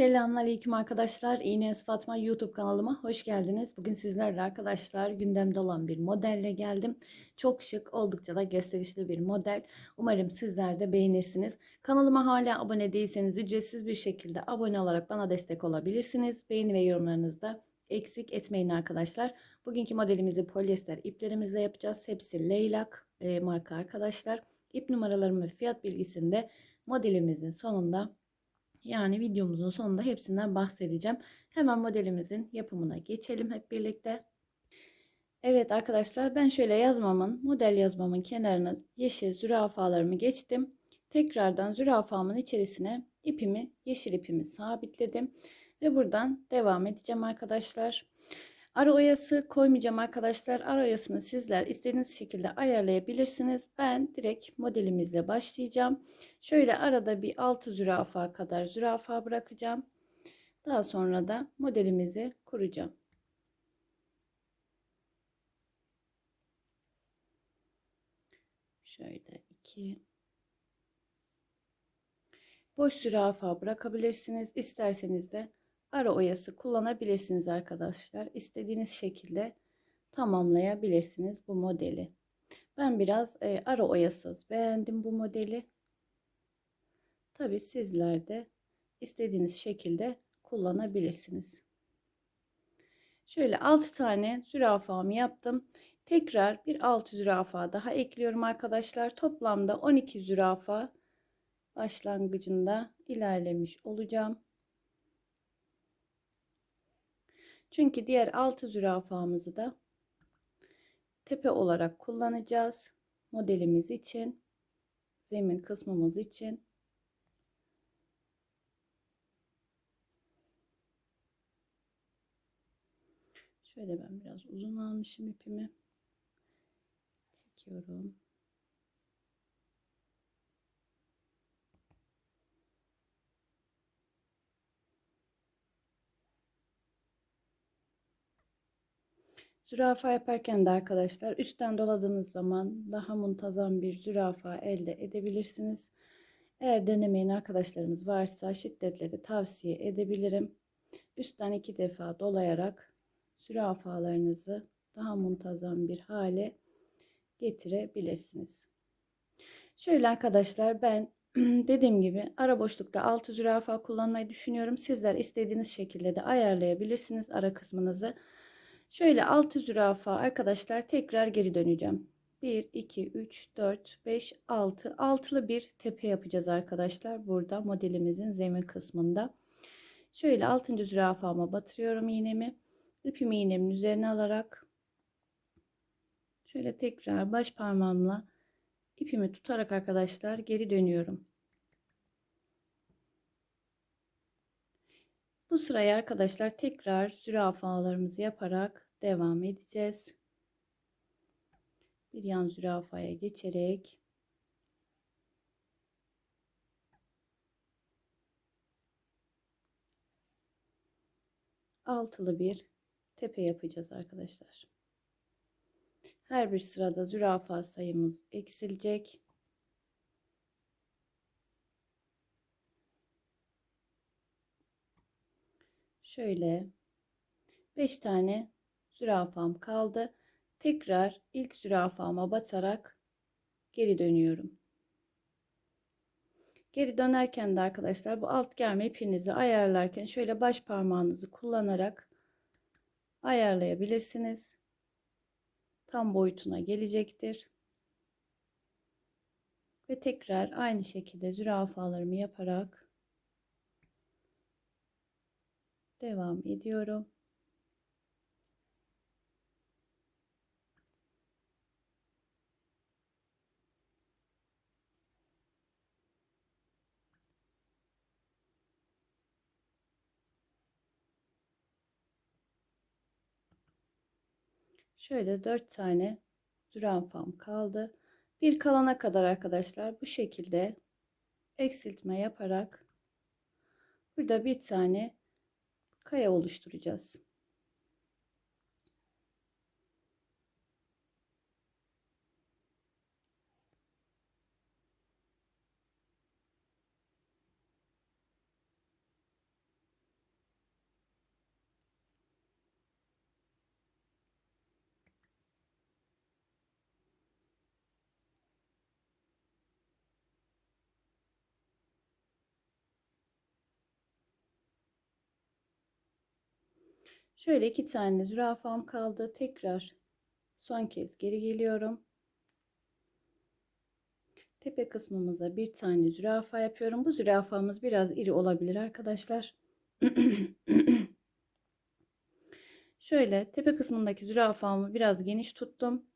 Selamünaleyküm arkadaşlar. İğnez Fatma YouTube kanalıma hoş geldiniz. Bugün sizlerle arkadaşlar gündemde olan bir modelle geldim. Çok şık, oldukça da gösterişli bir model. Umarım sizler de beğenirsiniz. Kanalıma hala abone değilseniz ücretsiz bir şekilde abone olarak bana destek olabilirsiniz. Beğeni ve yorumlarınızda eksik etmeyin arkadaşlar. Bugünkü modelimizi polyester iplerimizle yapacağız. Hepsi leylak e, marka arkadaşlar. İp numaralarımı fiyat bilgisinde modelimizin sonunda yani videomuzun sonunda hepsinden bahsedeceğim. Hemen modelimizin yapımına geçelim hep birlikte. Evet arkadaşlar ben şöyle yazmamın, model yazmamın kenarına yeşil zürafalarımı geçtim. Tekrardan zürafamın içerisine ipimi, yeşil ipimi sabitledim. Ve buradan devam edeceğim arkadaşlar. Ara oyası koymayacağım arkadaşlar. Ara oyasını sizler istediğiniz şekilde ayarlayabilirsiniz. Ben direkt modelimizle başlayacağım. Şöyle arada bir 6 zürafa kadar zürafa bırakacağım. Daha sonra da modelimizi kuracağım. Şöyle 2 Boş zürafa bırakabilirsiniz. İsterseniz de ara oyası kullanabilirsiniz arkadaşlar. İstediğiniz şekilde tamamlayabilirsiniz bu modeli. Ben biraz e, ara oyasız beğendim bu modeli. Tabi sizler de istediğiniz şekilde kullanabilirsiniz. Şöyle 6 tane zürafamı yaptım. Tekrar bir 6 zürafa daha ekliyorum arkadaşlar. Toplamda 12 zürafa başlangıcında ilerlemiş olacağım. Çünkü diğer altı zürafamızı da tepe olarak kullanacağız. Modelimiz için, zemin kısmımız için. Şöyle ben biraz uzun almışım ipimi. Çekiyorum. Zürafa yaparken de arkadaşlar üstten doladığınız zaman daha muntazam bir zürafa elde edebilirsiniz. Eğer denemeyen arkadaşlarımız varsa şiddetle de tavsiye edebilirim. Üstten iki defa dolayarak zürafalarınızı daha muntazam bir hale getirebilirsiniz. Şöyle arkadaşlar ben dediğim gibi ara boşlukta 6 zürafa kullanmayı düşünüyorum. Sizler istediğiniz şekilde de ayarlayabilirsiniz ara kısmınızı. Şöyle 6 zürafa arkadaşlar tekrar geri döneceğim. 1, 2, 3, 4, 5, 6. Altılı bir tepe yapacağız arkadaşlar. Burada modelimizin zemin kısmında. Şöyle 6. zürafama batırıyorum iğnemi. İpimi iğnemin üzerine alarak şöyle tekrar baş parmağımla ipimi tutarak arkadaşlar geri dönüyorum. Bu sırayı arkadaşlar tekrar zürafalarımızı yaparak devam edeceğiz. Bir yan zürafaya geçerek altılı bir tepe yapacağız arkadaşlar. Her bir sırada zürafa sayımız eksilecek. Şöyle 5 tane zürafam kaldı. Tekrar ilk zürafama batarak geri dönüyorum. Geri dönerken de arkadaşlar bu alt germe ipinizi ayarlarken şöyle baş parmağınızı kullanarak ayarlayabilirsiniz. Tam boyutuna gelecektir. Ve tekrar aynı şekilde zürafalarımı yaparak devam ediyorum. Şöyle 4 tane zürafam kaldı. Bir kalana kadar arkadaşlar bu şekilde eksiltme yaparak burada bir tane kaya oluşturacağız. Şöyle iki tane zürafam kaldı. Tekrar son kez geri geliyorum. Tepe kısmımıza bir tane zürafa yapıyorum. Bu zürafamız biraz iri olabilir arkadaşlar. Şöyle tepe kısmındaki zürafamı biraz geniş tuttum.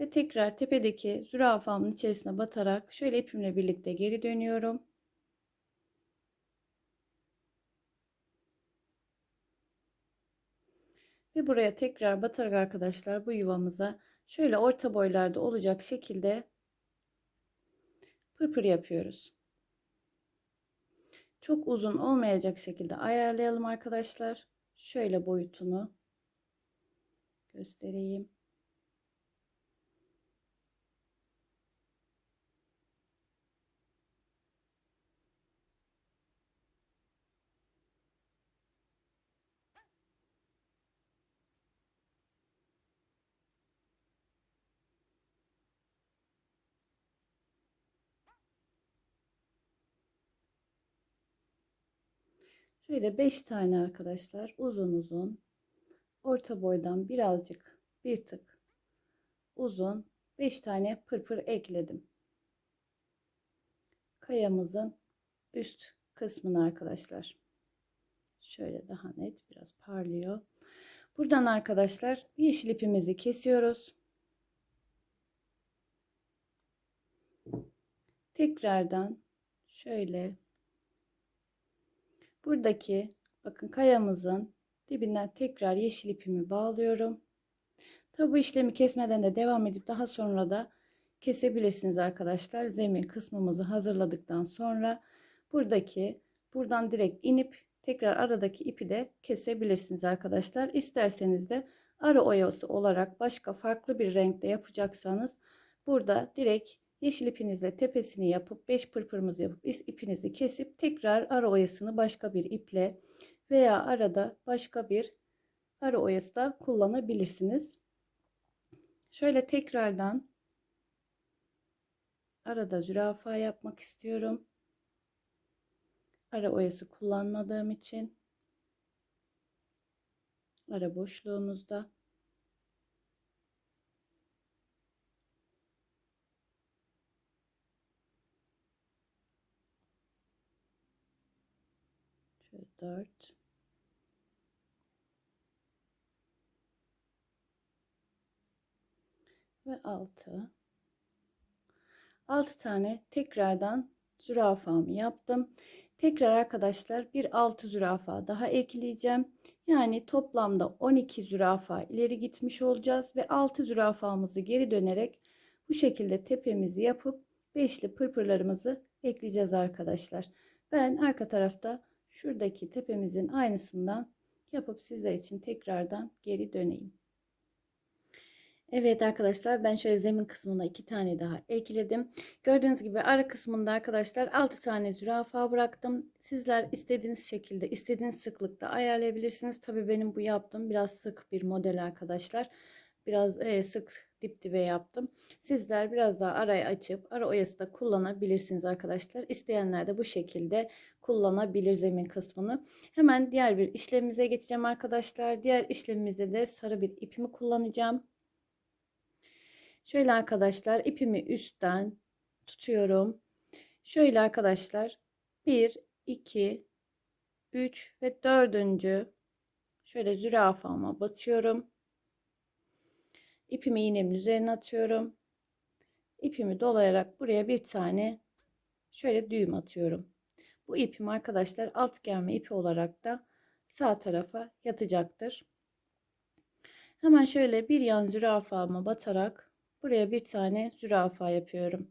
Ve tekrar tepedeki zürafamın içerisine batarak şöyle ipimle birlikte geri dönüyorum. Buraya tekrar batarak arkadaşlar bu yuvamıza şöyle orta boylarda olacak şekilde pırpır yapıyoruz. Çok uzun olmayacak şekilde ayarlayalım arkadaşlar. Şöyle boyutunu göstereyim. Şöyle 5 tane arkadaşlar uzun uzun orta boydan birazcık bir tık uzun 5 tane pırpır ekledim. Kayamızın üst kısmını arkadaşlar. Şöyle daha net biraz parlıyor. Buradan arkadaşlar yeşil ipimizi kesiyoruz. Tekrardan şöyle buradaki bakın kayamızın dibinden tekrar yeşil ipimi bağlıyorum. Tabi bu işlemi kesmeden de devam edip daha sonra da kesebilirsiniz arkadaşlar. Zemin kısmımızı hazırladıktan sonra buradaki buradan direkt inip tekrar aradaki ipi de kesebilirsiniz arkadaşlar. İsterseniz de ara oyası olarak başka farklı bir renkte yapacaksanız burada direkt yeşil ipinizle tepesini yapıp 5 pırpırımızı yapıp ipinizi kesip tekrar ara oyasını başka bir iple veya arada başka bir ara oyası da kullanabilirsiniz. Şöyle tekrardan arada zürafa yapmak istiyorum. Ara oyası kullanmadığım için ara boşluğumuzda şöyle 4 ve 6 6 tane tekrardan zürafamı yaptım. Tekrar arkadaşlar bir 6 zürafa daha ekleyeceğim. Yani toplamda 12 zürafa ileri gitmiş olacağız ve 6 zürafamızı geri dönerek bu şekilde tepemizi yapıp beşli pırpırlarımızı ekleyeceğiz arkadaşlar. Ben arka tarafta şuradaki tepemizin aynısından yapıp sizler için tekrardan geri döneyim. Evet arkadaşlar ben şöyle zemin kısmına iki tane daha ekledim. Gördüğünüz gibi ara kısmında arkadaşlar 6 tane zürafa bıraktım. Sizler istediğiniz şekilde istediğiniz sıklıkta ayarlayabilirsiniz. Tabi benim bu yaptığım biraz sık bir model arkadaşlar. Biraz e, sık dip dibe yaptım. Sizler biraz daha arayı açıp ara oyası da kullanabilirsiniz arkadaşlar. İsteyenler de bu şekilde kullanabilir zemin kısmını. Hemen diğer bir işlemimize geçeceğim arkadaşlar. Diğer işlemimizde de sarı bir ipimi kullanacağım. Şöyle arkadaşlar ipimi üstten tutuyorum. Şöyle arkadaşlar 1, 2, 3 ve 4. şöyle zürafama batıyorum. İpimi iğnemin üzerine atıyorum. İpimi dolayarak buraya bir tane şöyle düğüm atıyorum. Bu ipim arkadaşlar alt germe ipi olarak da sağ tarafa yatacaktır. Hemen şöyle bir yan zürafama batarak Buraya bir tane zürafa yapıyorum.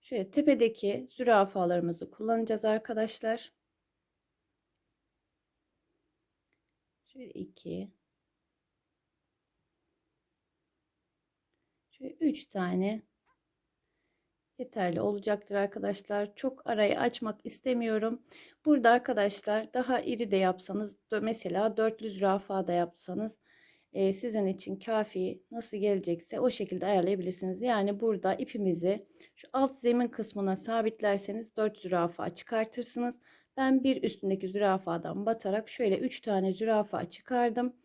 Şöyle tepedeki zürafalarımızı kullanacağız arkadaşlar. Şöyle iki. Şöyle üç tane yeterli olacaktır arkadaşlar. Çok arayı açmak istemiyorum. Burada arkadaşlar daha iri de yapsanız mesela dörtlü zürafa da yapsanız e, sizin için kafi nasıl gelecekse o şekilde ayarlayabilirsiniz. Yani burada ipimizi şu alt zemin kısmına sabitlerseniz 4 zürafa çıkartırsınız. Ben bir üstündeki zürafadan batarak şöyle 3 tane zürafa çıkardım.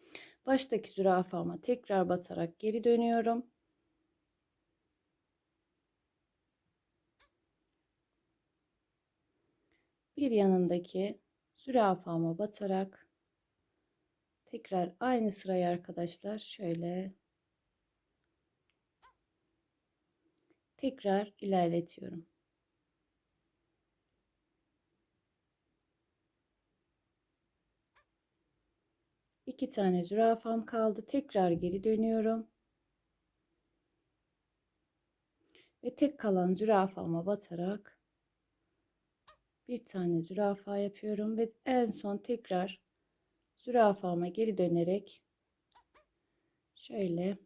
Baştaki zürafama tekrar batarak geri dönüyorum. Bir yanındaki zürafama batarak tekrar aynı sırayı arkadaşlar şöyle tekrar ilerletiyorum. İki tane zürafam kaldı. Tekrar geri dönüyorum. Ve tek kalan zürafama batarak bir tane zürafa yapıyorum ve en son tekrar zürafama geri dönerek şöyle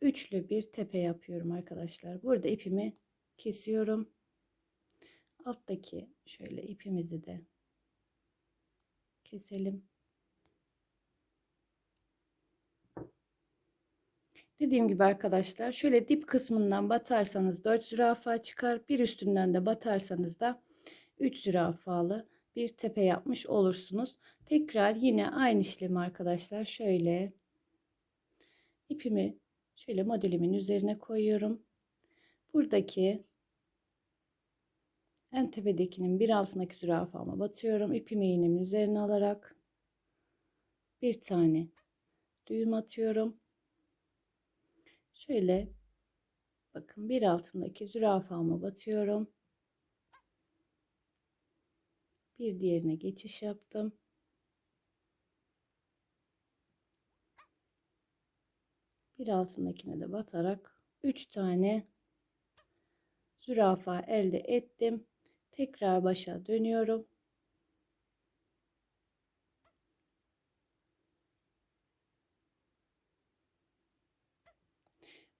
üçlü bir tepe yapıyorum arkadaşlar. Burada ipimi kesiyorum. Alttaki şöyle ipimizi de keselim. Dediğim gibi arkadaşlar şöyle dip kısmından batarsanız 4 zürafa çıkar. Bir üstünden de batarsanız da 3 zürafalı bir tepe yapmış olursunuz. Tekrar yine aynı işlemi arkadaşlar şöyle ipimi şöyle modelimin üzerine koyuyorum. Buradaki en tepedekinin bir altındaki zürafama batıyorum. İpimi iğnemin üzerine alarak bir tane düğüm atıyorum. Şöyle bakın bir altındaki zürafama batıyorum. Bir diğerine geçiş yaptım. Bir altındakine de batarak 3 tane zürafa elde ettim. Tekrar başa dönüyorum.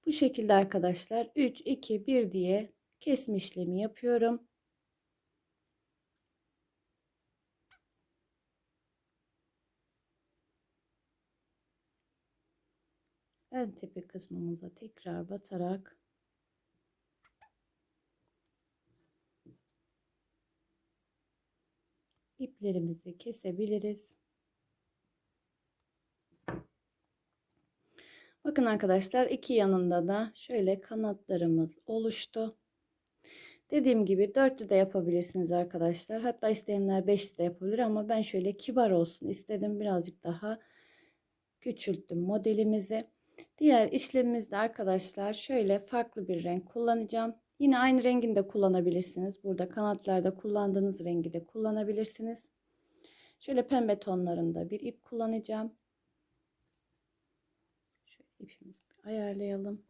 Bu şekilde arkadaşlar 3 2 1 diye kesme işlemi yapıyorum. En tepe kısmımıza tekrar batarak iplerimizi kesebiliriz. Bakın arkadaşlar iki yanında da şöyle kanatlarımız oluştu. Dediğim gibi dörtlü de yapabilirsiniz arkadaşlar. Hatta isteyenler beşli de yapabilir ama ben şöyle kibar olsun istedim. Birazcık daha küçülttüm modelimizi. Diğer işlemimizde arkadaşlar şöyle farklı bir renk kullanacağım. Yine aynı rengini de kullanabilirsiniz. Burada kanatlarda kullandığınız rengi de kullanabilirsiniz. Şöyle pembe tonlarında bir ip kullanacağım. Şöyle ipimizi ayarlayalım.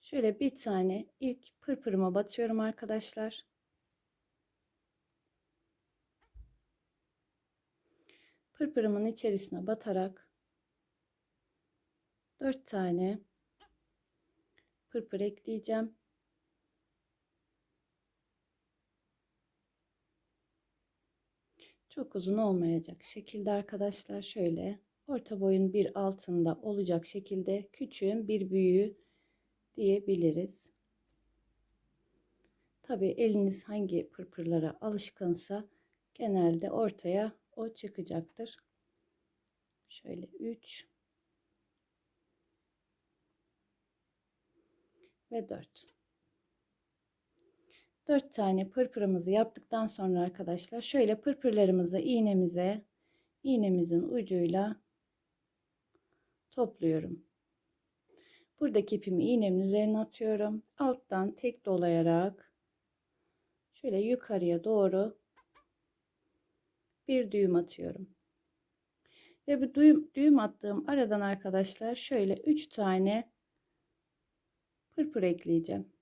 Şöyle bir tane ilk pırpırıma batıyorum arkadaşlar. Pırpırımın içerisine batarak 4 tane pırpır ekleyeceğim. Çok uzun olmayacak şekilde arkadaşlar şöyle orta boyun bir altında olacak şekilde küçüğün bir büyüğü diyebiliriz. Tabi eliniz hangi pırpırlara alışkınsa genelde ortaya o çıkacaktır. Şöyle 3 ve 4. 4 tane pırpırımızı yaptıktan sonra arkadaşlar şöyle pırpırlarımızı iğnemize iğnemizin ucuyla topluyorum. Buradaki ipimi iğnemin üzerine atıyorum. Alttan tek dolayarak şöyle yukarıya doğru bir düğüm atıyorum. Ve bu düğüm, düğüm attığım aradan arkadaşlar şöyle 3 tane pırpır ekleyeceğim.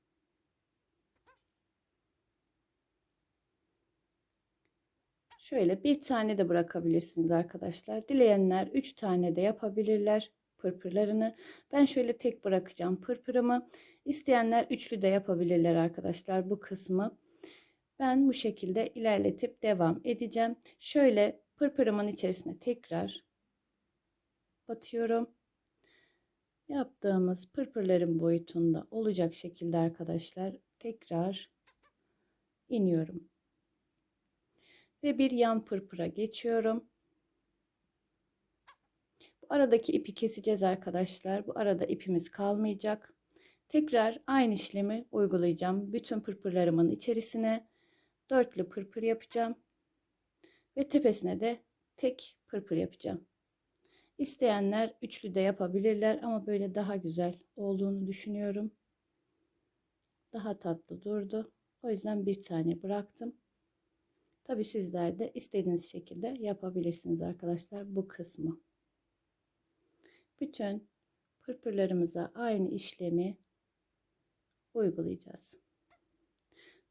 Şöyle bir tane de bırakabilirsiniz arkadaşlar. Dileyenler 3 tane de yapabilirler pırpırlarını. Ben şöyle tek bırakacağım pırpırımı. İsteyenler üçlü de yapabilirler arkadaşlar bu kısmı. Ben bu şekilde ilerletip devam edeceğim. Şöyle pırpırımın içerisine tekrar batıyorum. Yaptığımız pırpırların boyutunda olacak şekilde arkadaşlar tekrar iniyorum. Ve bir yan pırpıra geçiyorum. Bu aradaki ipi keseceğiz arkadaşlar. Bu arada ipimiz kalmayacak. Tekrar aynı işlemi uygulayacağım. Bütün pırpırlarımın içerisine dörtlü pırpır yapacağım. Ve tepesine de tek pırpır yapacağım. İsteyenler üçlü de yapabilirler ama böyle daha güzel olduğunu düşünüyorum. Daha tatlı durdu. O yüzden bir tane bıraktım. Tabi sizler de istediğiniz şekilde yapabilirsiniz arkadaşlar bu kısmı. Bütün pırpırlarımıza aynı işlemi uygulayacağız.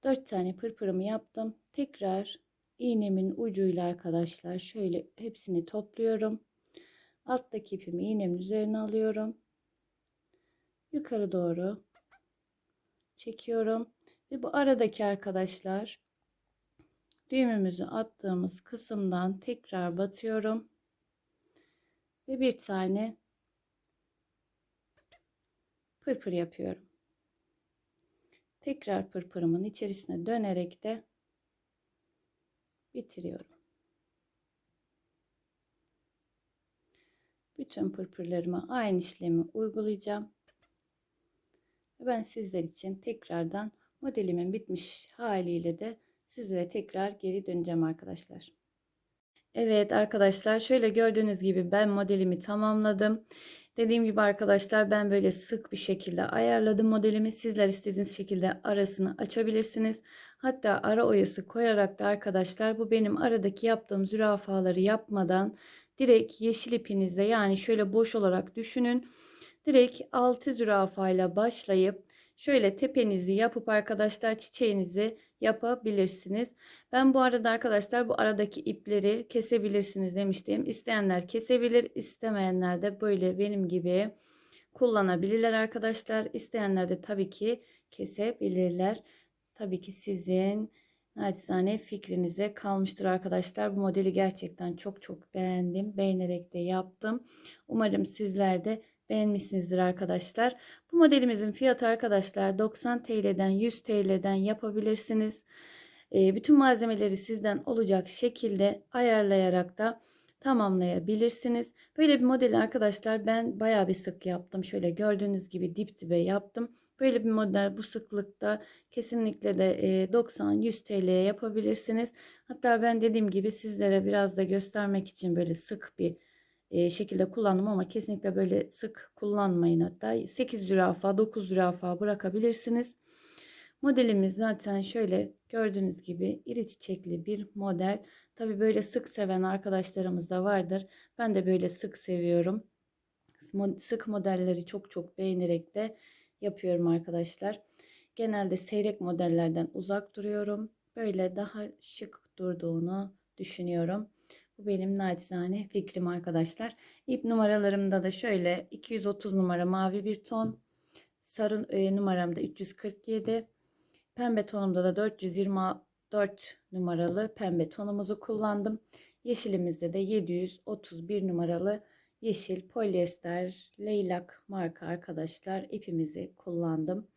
4 tane pırpırımı yaptım. Tekrar iğnemin ucuyla arkadaşlar şöyle hepsini topluyorum. Alttaki ipimi iğnemin üzerine alıyorum. Yukarı doğru çekiyorum. Ve bu aradaki arkadaşlar düğümümüzü attığımız kısımdan tekrar batıyorum. Ve bir tane pırpır yapıyorum. Tekrar pırpırımın içerisine dönerek de bitiriyorum. Bütün pırpırlarıma aynı işlemi uygulayacağım. Ben sizler için tekrardan modelimin bitmiş haliyle de sizlere tekrar geri döneceğim arkadaşlar. Evet arkadaşlar şöyle gördüğünüz gibi ben modelimi tamamladım. Dediğim gibi arkadaşlar ben böyle sık bir şekilde ayarladım modelimi. Sizler istediğiniz şekilde arasını açabilirsiniz. Hatta ara oyası koyarak da arkadaşlar bu benim aradaki yaptığım zürafaları yapmadan direkt yeşil ipinizle yani şöyle boş olarak düşünün. Direkt 6 zürafayla başlayıp şöyle tepenizi yapıp arkadaşlar çiçeğinizi yapabilirsiniz. Ben bu arada arkadaşlar bu aradaki ipleri kesebilirsiniz demiştim. İsteyenler kesebilir, istemeyenler de böyle benim gibi kullanabilirler arkadaşlar. İsteyenler de tabii ki kesebilirler. Tabii ki sizin naçizane fikrinize kalmıştır arkadaşlar. Bu modeli gerçekten çok çok beğendim. Beğenerek de yaptım. Umarım sizler de beğenmişsinizdir arkadaşlar. Bu modelimizin fiyatı arkadaşlar 90 TL'den 100 TL'den yapabilirsiniz. E, bütün malzemeleri sizden olacak şekilde ayarlayarak da tamamlayabilirsiniz. Böyle bir modeli arkadaşlar ben baya bir sık yaptım. Şöyle gördüğünüz gibi dip dibe yaptım. Böyle bir model bu sıklıkta kesinlikle de 90-100 TL'ye yapabilirsiniz. Hatta ben dediğim gibi sizlere biraz da göstermek için böyle sık bir şekilde kullandım ama kesinlikle böyle sık kullanmayın hatta 8 zürafa 9 zürafa bırakabilirsiniz. Modelimiz zaten şöyle gördüğünüz gibi iri çiçekli bir model. Tabi böyle sık seven arkadaşlarımız da vardır. Ben de böyle sık seviyorum. Sık modelleri çok çok beğenerek de yapıyorum arkadaşlar. Genelde seyrek modellerden uzak duruyorum. Böyle daha şık durduğunu düşünüyorum. Bu benim naçizane fikrim arkadaşlar. İp numaralarımda da şöyle 230 numara mavi bir ton. Sarı e, numaramda 347. Pembe tonumda da 424 numaralı pembe tonumuzu kullandım. Yeşilimizde de 731 numaralı yeşil polyester leylak marka arkadaşlar ipimizi kullandım.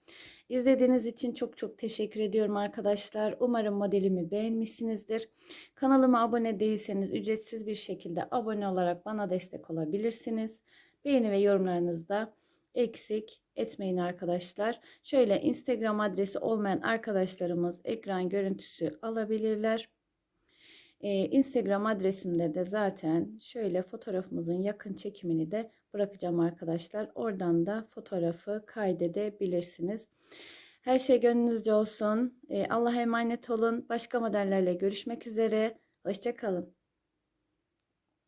İzlediğiniz için çok çok teşekkür ediyorum arkadaşlar. Umarım modelimi beğenmişsinizdir. Kanalıma abone değilseniz ücretsiz bir şekilde abone olarak bana destek olabilirsiniz. Beğeni ve yorumlarınızda eksik etmeyin arkadaşlar. Şöyle Instagram adresi olmayan arkadaşlarımız ekran görüntüsü alabilirler. Ee, Instagram adresimde de zaten şöyle fotoğrafımızın yakın çekimini de bırakacağım arkadaşlar. Oradan da fotoğrafı kaydedebilirsiniz. Her şey gönlünüzce olsun. Ee, Allah'a emanet olun. Başka modellerle görüşmek üzere. Hoşçakalın.